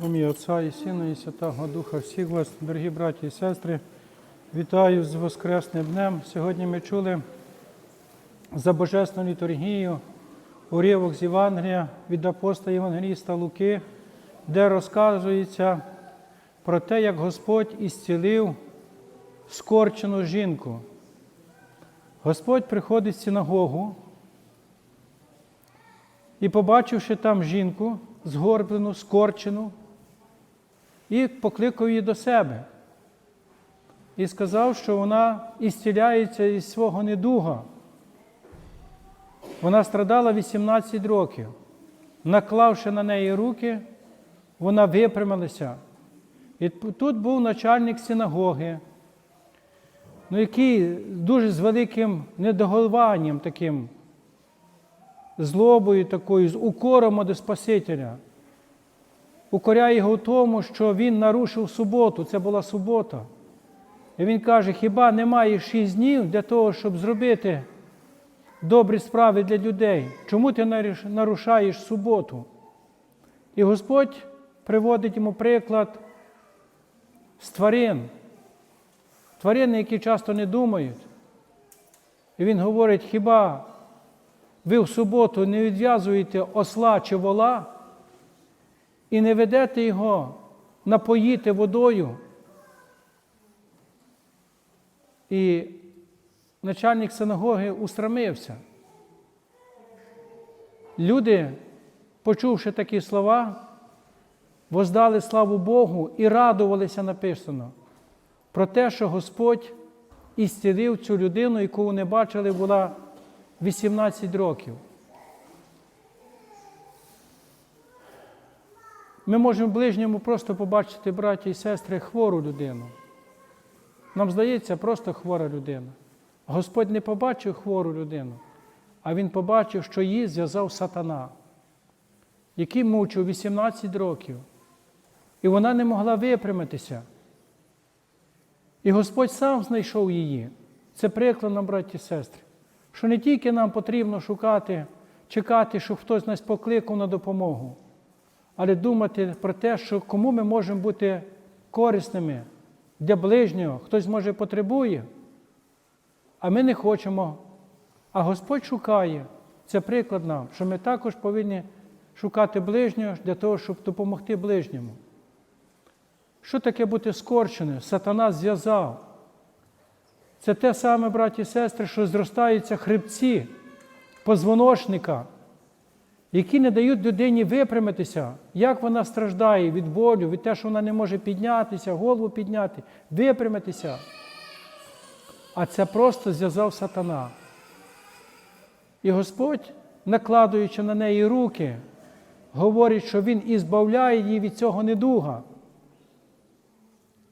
Ім'я Отця і Сина, і Святого Духа, всіх вас, дорогі браті і сестри, вітаю з Воскресним днем. Сьогодні ми чули за Божественну літургію уривок з Євангелія від апостола Євангеліста Луки, де розказується про те, як Господь ісцілив скорчену жінку. Господь приходить в синагогу і, побачивши там жінку, згорблену, скорчену, і покликав її до себе. І сказав, що вона ісціляється із свого недуга. Вона страдала 18 років. Наклавши на неї руки, вона випрямилася. І тут був начальник синагоги, ну, який дуже з великим недоголуванням таким, злобою такою, з укором до Спасителя. Укоряє його в тому, що він нарушив суботу, це була субота. І він каже, хіба немає шість днів для того, щоб зробити добрі справи для людей? Чому ти нарушаєш суботу? І Господь приводить йому приклад з тварин. Тварини, які часто не думають. І він говорить, хіба ви в суботу не відв'язуєте осла чи вола і не ведете його напоїти водою? І начальник синагоги устрамився. Люди, почувши такі слова, воздали славу Богу і радувалися написано про те, що Господь ісцілив цю людину, яку вони бачили, була 18 років. Ми можемо в ближньому просто побачити, браті і сестри, хвору людину. Нам здається, просто хвора людина. Господь не побачив хвору людину, а Він побачив, що її зв'язав сатана, який мучив 18 років. І вона не могла випрямитися. І Господь сам знайшов її. Це приклад нам, браті і сестри, що не тільки нам потрібно шукати, чекати, щоб хтось нас покликав на допомогу, але думати про те, що кому ми можемо бути корисними для ближнього, хтось може потребує, а ми не хочемо. А Господь шукає. Це приклад нам, що ми також повинні шукати ближнього для того, щоб допомогти ближньому. Що таке бути скорченим? Сатана зв'язав. Це те саме, браті і сестри, що зростаються хребці позвоночника, які не дають людині випрямитися, як вона страждає від болю, від те, що вона не може піднятися, голову підняти, випрямитися. А це просто зв'язав сатана. І Господь, накладуючи на неї руки, говорить, що Він ізбавляє її від цього недуга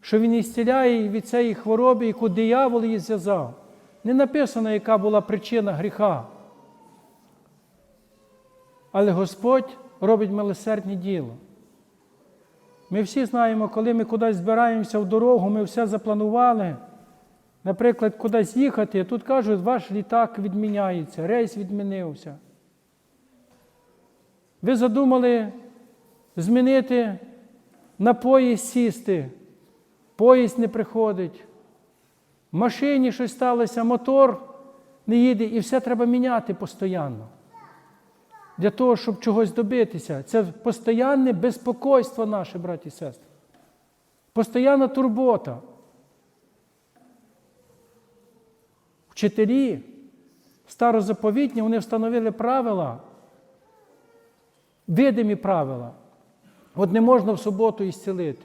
що він ісціляє її від цієї хвороби, яку диявол її зв'язав. Не написано, яка була причина гріха. Але Господь робить милосердне діло. Ми всі знаємо, коли ми кудись збираємося в дорогу, ми все запланували. Наприклад, кудись їхати, тут кажуть, ваш літак відміняється, рейс відмінився. Ви задумали змінити на поїзд сісти поїзд не приходить, в машині щось сталося, мотор не їде, і все треба міняти постійно. Для того, щоб чогось добитися. Це постійне безпокойство наше, браті і сестри. Постоянна турбота. Вчителі старозаповітні, вони встановили правила, видимі правила. От не можна в суботу ісцілити.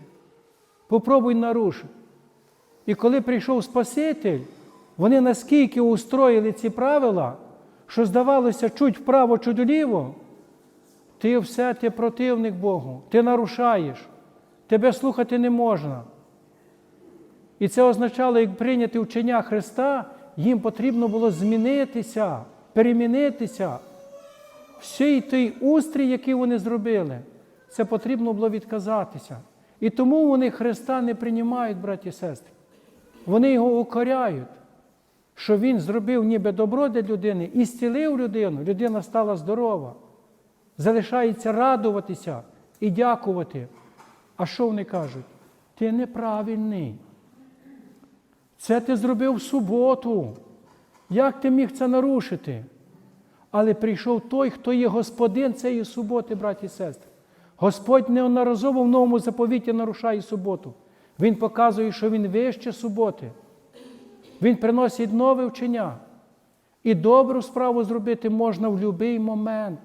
Попробуй наруш. І коли прийшов Спаситель, вони наскільки устроїли ці правила, що здавалося, чуть вправо, чуть вліво, ти все, ти противник Богу, ти нарушаєш, тебе слухати не можна. І це означало, як прийняти вчення Христа, їм потрібно було змінитися, перемінитися. Всій той устрій, який вони зробили, це потрібно було відказатися. І тому вони Христа не приймають, браті і сестри. Вони його укоряють, що Він зробив ніби добро для людини і зцілив людину, людина стала здорова. Залишається радуватися і дякувати. А що вони кажуть? Ти неправильний. Це ти зробив в суботу. Як ти міг це нарушити? Але прийшов той, хто є господин цієї суботи, браті і сестри. Господь неодноразово в новому заповіті нарушає суботу. Він показує, що Він вище суботи. Він приносить нове вчення. І добру справу зробити можна в будь-який момент,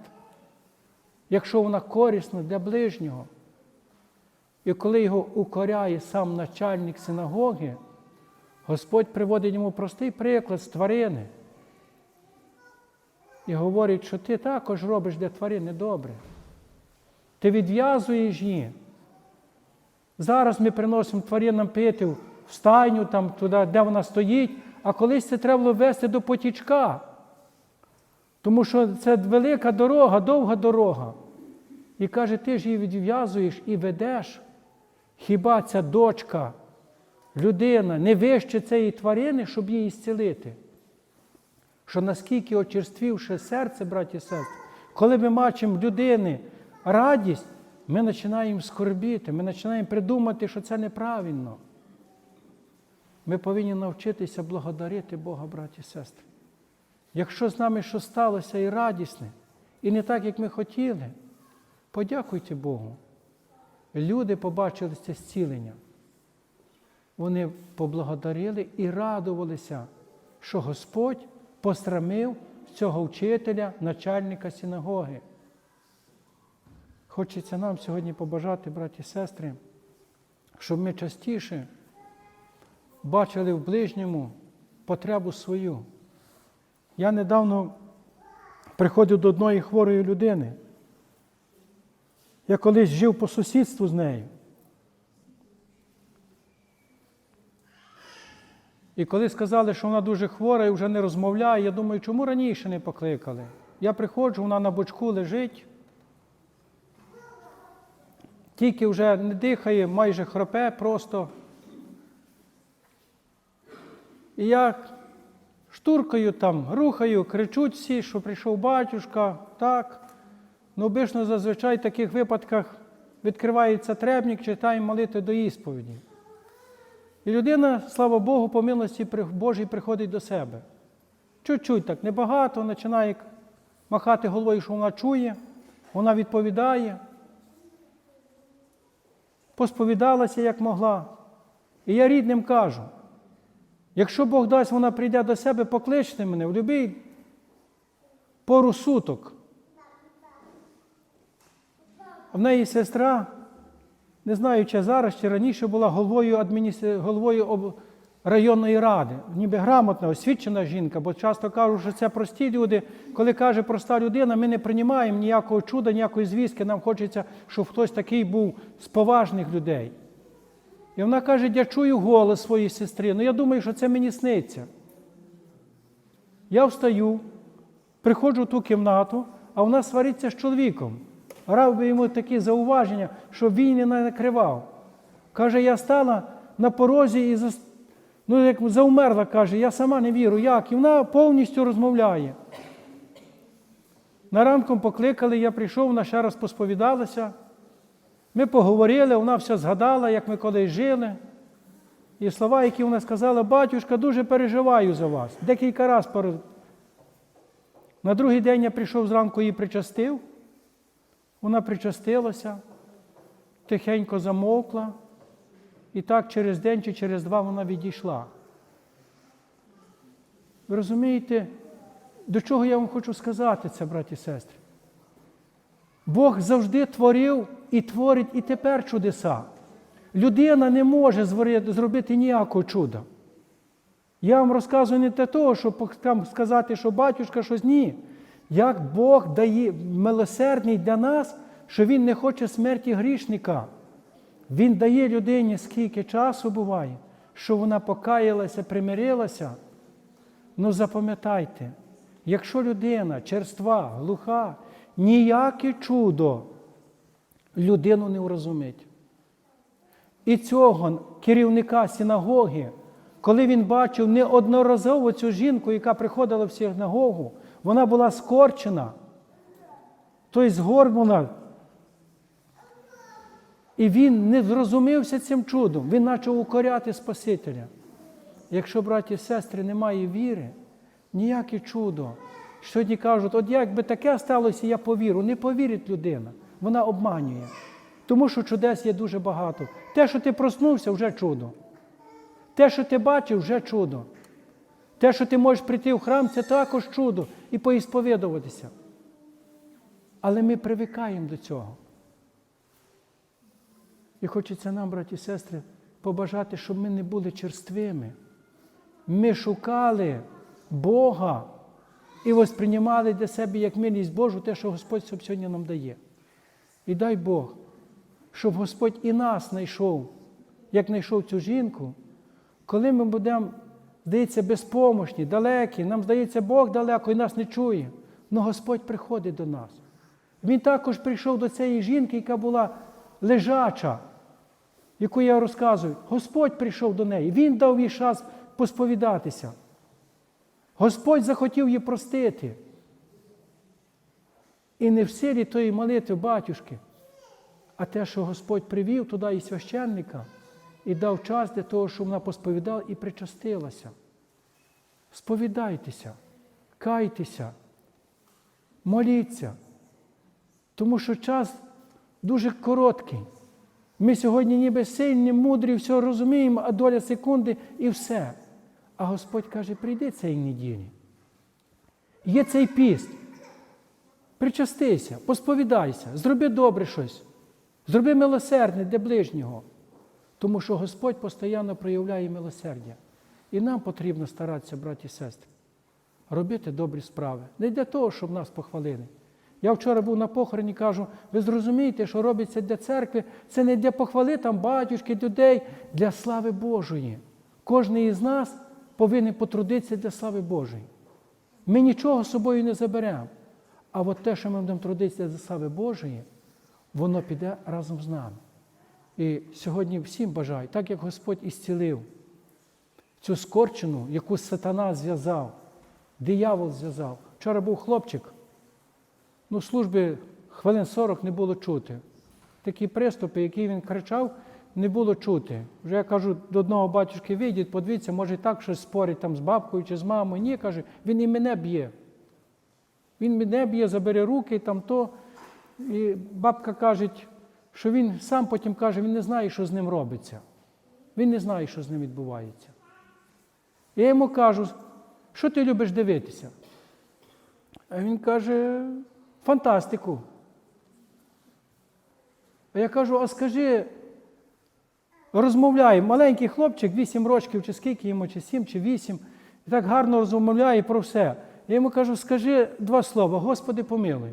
якщо вона корисна для ближнього. І коли його укоряє сам начальник синагоги, Господь приводить йому простий приклад з тварини. І говорить, що ти також робиш для тварини добре. Ти відв'язуєш її. Зараз ми приносимо тваринам пити в стайню, там, туди, де вона стоїть, а колись це треба було вести до потічка. Тому що це велика дорога, довга дорога. І каже, ти ж її відв'язуєш і ведеш. Хіба ця дочка, людина не вище цієї тварини, щоб її зцілити? Що наскільки очерствівши серце, браті і сестри, коли ми бачимо людини радість, ми починаємо скорбіти, ми починаємо придумати, що це неправильно. Ми повинні навчитися благодарити Бога, браті і сестри. Якщо з нами щось сталося і радісне, і не так, як ми хотіли, подякуйте Богу. Люди побачили це зцілення. Вони поблагодарили і радувалися, що Господь посрамив цього вчителя, начальника синагоги. Хочеться нам сьогодні побажати, браті і сестри, щоб ми частіше бачили в ближньому потребу свою. Я недавно приходив до одної хворої людини. Я колись жив по сусідству з нею. І коли сказали, що вона дуже хвора і вже не розмовляє, я думаю, чому раніше не покликали? Я приходжу, вона на бочку лежить, тільки вже не дихає, майже хропе просто. І я штуркаю там, рухаю, кричуть всі, що прийшов батюшка, так. Ну, обично зазвичай в таких випадках відкривається требник, читаємо молити до ісповіді. І людина, слава Богу, по милості Божій приходить до себе. Чуть-чуть так, небагато, починає махати головою, що вона чує, вона відповідає. Посповідалася, як могла. І я рідним кажу, якщо Бог дасть, вона прийде до себе, покличте мене в будь-який пору суток. В неї сестра, не знаю, чи зараз, чи раніше була головою адміністр... головою районної ради, ніби грамотна, освічена жінка, бо часто кажуть, що це прості люди. Коли каже проста людина, ми не приймаємо ніякого чуда, ніякої звістки, нам хочеться, щоб хтось такий був з поважних людей. І вона каже, я чую голос своєї сестри, ну я думаю, що це мені сниться. Я встаю, приходжу в ту кімнату, а вона свариться з чоловіком. Рав би йому такі зауваження, щоб він не накривав. Каже, я стала на порозі і зас... ну, як заумерла, каже, я сама не вірю, як? І вона повністю розмовляє. На ранком покликали, я прийшов, вона ще раз посповідалася. Ми поговорили, вона все згадала, як ми колись жили. І слова, які вона сказала, батюшка, дуже переживаю за вас. Декілька разів. Пер... На другий день я прийшов зранку її причастив. Вона причастилася, тихенько замовкла, і так через день чи через два вона відійшла. Ви розумієте, до чого я вам хочу сказати це, браті і сестри? Бог завжди творив і творить і тепер чудеса. Людина не може зробити ніякого чуда. Я вам розказую не те того, щоб сказати, що батюшка щось ні. Як Бог дає милосердний для нас, що Він не хоче смерті грішника. Він дає людині скільки часу буває, що вона покаялася, примирилася. Ну запам'ятайте, якщо людина черства, глуха, ніяке чудо людину не врозумить. І цього керівника синагоги, коли він бачив неодноразово цю жінку, яка приходила в синагогу, вона була скорчена, тобто згорбана. І він не зрозумівся цим чудом, він почав укоряти Спасителя. Якщо, браті і сестри, немає віри, ніяке чудо. Сьогодні кажуть, от як би таке сталося, я повірю. Не повірить людина, вона обманює. Тому що чудес є дуже багато. Те, що ти проснувся, вже чудо. Те, що ти бачив, вже чудо. Те, що ти можеш прийти в храм, це також чудо і поісповідуватися. Але ми привикаємо до цього. І хочеться нам, браті і сестри, побажати, щоб ми не були черствими. Ми шукали Бога і восприймали для себе як милість Божу те, що Господь сьогодні нам дає. І дай Бог, щоб Господь і нас знайшов, як знайшов цю жінку, коли ми будемо, здається, безпомощні, далекі, нам здається, Бог далеко і нас не чує. але Господь приходить до нас. Він також прийшов до цієї жінки, яка була лежача, яку я розказую. Господь прийшов до неї, Він дав їй час посповідатися. Господь захотів її простити. І не в силі тої молитви батюшки, а те, що Господь привів туди і священника, і дав час для того, щоб вона посповідала і причастилася. Сповідайтеся, кайтеся, моліться, тому що час дуже короткий. Ми сьогодні ніби сильні, мудрі, все розуміємо, а доля секунди і все. А Господь каже, прийди цієї неділі. Є цей піст. Причастися, посповідайся, зроби добре щось, зроби милосердне для ближнього. Тому що Господь постійно проявляє милосердя. І нам потрібно старатися, браті і сестри, робити добрі справи. Не для того, щоб нас похвалили. Я вчора був на похороні, кажу, ви зрозумієте, що робиться для церкви, це не для похвали там батюшки, людей, для слави Божої. Кожен із нас повинен потрудитися для слави Божої. Ми нічого з собою не заберемо. А от те, що ми будемо трудитися для слави Божої, воно піде разом з нами. І сьогодні всім бажаю, так як Господь ісцілив цю скорчену, яку сатана зв'язав, диявол зв'язав. Вчора був хлопчик, ну, служби хвилин 40 не було чути. Такі приступи, які він кричав, не було чути. Вже я кажу, до одного батюшки вийдіть, подивіться, може і так щось спорить там з бабкою чи з мамою. Ні, каже, він і мене б'є. Він мене б'є, забере руки там то. І бабка каже, що він сам потім каже, він не знає, що з ним робиться. Він не знає, що з ним відбувається. Я йому кажу, що ти любиш дивитися? А він каже, фантастику. А я кажу, а скажи, розмовляє, маленький хлопчик, 8 років, чи скільки йому, чи 7, чи 8, і так гарно розмовляє про все. Я йому кажу, скажи два слова, Господи, помилуй.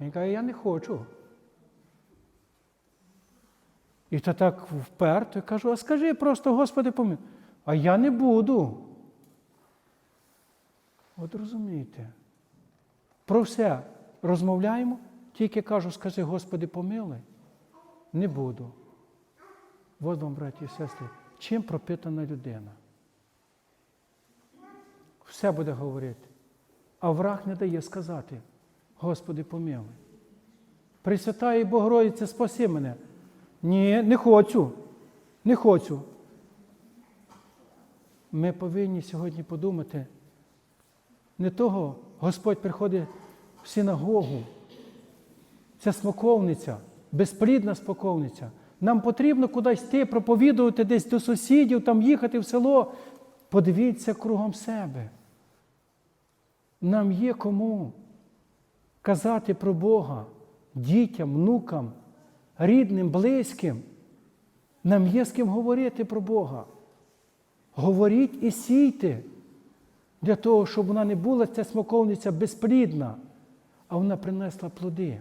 Він каже, я не хочу. І то так вперто, я кажу, а скажи просто, Господи, помилуй. А я не буду. От розумієте, про все розмовляємо, тільки кажу, скажи, Господи, помилуй. Не буду. От вам, браті і сестри, чим пропитана людина. Все буде говорити. А враг не дає сказати, Господи, помилуй. Пресвятає Богородиця, спаси мене. Ні, не хочу. Не хочу. Ми повинні сьогодні подумати, не того Господь приходить в синагогу. Це смоковниця, безплідна смоковниця. Нам потрібно кудись йти, проповідувати десь до сусідів, там їхати в село. Подивіться кругом себе. Нам є кому казати про Бога дітям, внукам, рідним, близьким. Нам є з ким говорити про Бога. Говоріть і сійте для того, щоб вона не була ця смоковниця безплідна, а вона принесла плоди.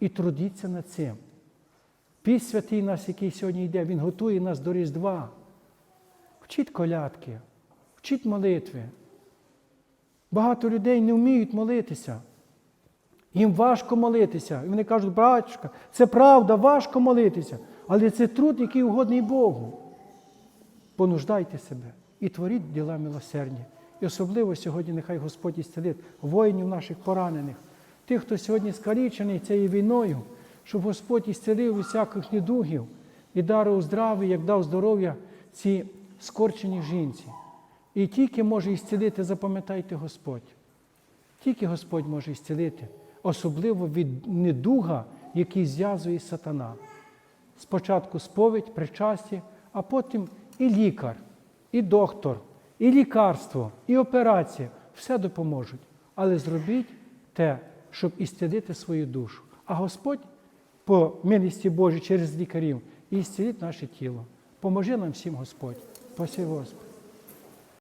І трудіться над цим. Піс святий нас, який сьогодні йде, Він готує нас до Різдва. Вчіть колядки, вчіть молитви. Багато людей не вміють молитися. Їм важко молитися. І вони кажуть, братчика, це правда, важко молитися. Але це труд, який угодний Богу. Понуждайте себе і творіть діла милосердя. І особливо сьогодні нехай Господь ісцелить воїнів наших поранених, тих, хто сьогодні скалічений цією війною, щоб Господь ісцелив від всяких недугів і дарував здрав'я, як дав здоров'я цій скорченій жінці. І тільки може ісцілити, запам'ятайте Господь. Тільки Господь може ісцілити, особливо від недуга, який зв'язує сатана. Спочатку сповідь, причасті, а потім і лікар, і доктор, і лікарство, і операція все допоможуть. Але зробіть те, щоб ісцілити свою душу. А Господь, по милості Божій через лікарів, ісцілить наше тіло. Поможи нам всім Господь. Спасибо Господь.